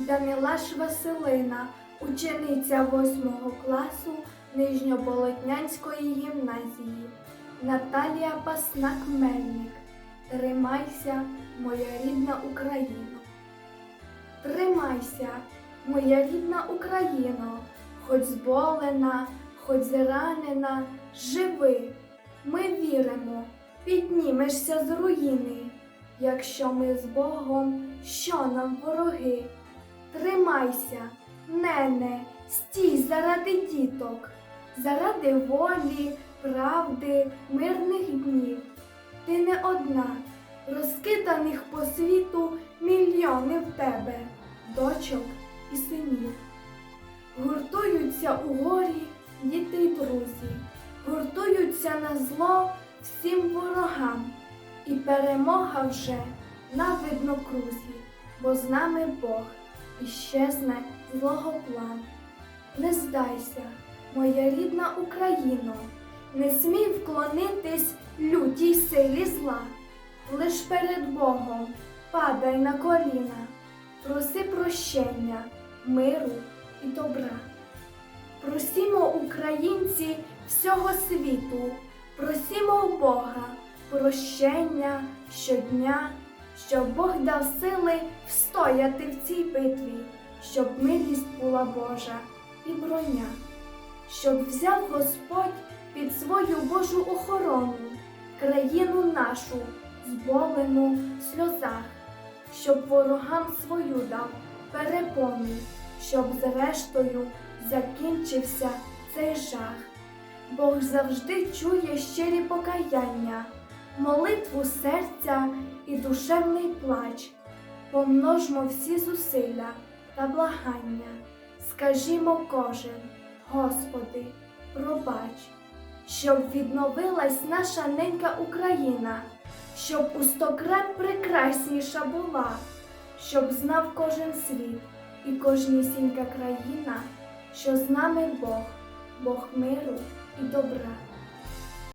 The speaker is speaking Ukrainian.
Данилаш Василина, учениця 8 класу Нижньоболотнянської гімназії. Наталія Паснак Мельник. Тримайся, моя рідна Україна. Тримайся, моя рідна Україно, хоч зболена, хоч зранена, живи. Ми віримо, піднімешся з руїни. Якщо ми з Богом, що нам вороги? Тримайся, нене, стій заради діток, заради волі, правди, мирних днів. Ти не одна, розкиданих по світу мільйони в тебе, дочок і синів. Гуртуються у горі діти й друзі, гуртуються на зло всім ворогам, і перемога вже на виднокрузі, бо з нами Бог і щезне злого план. Не здайся, моя рідна Україно, не смій вклонитись лютій силі зла. Лиш перед Богом падай на коліна, проси прощення, миру і добра. Просімо, українці всього світу, просімо у Бога прощення щодня, щоб Бог дав сили встояти в цій битві, щоб милість була Божа і броня, щоб взяв Господь під свою Божу охорону країну нашу, зболену в сльозах, щоб ворогам свою дав перепону, щоб зрештою закінчився цей жах. Бог завжди чує щирі покаяння, молитву серця і душевний плач. Помножмо всі зусилля та благання. Скажімо кожен, Господи, пробач, щоб відновилась наша ненька Україна, щоб у стократ прекрасніша була, щоб знав кожен світ і кожнісінька країна, що з нами Бог, Бог миру і добра.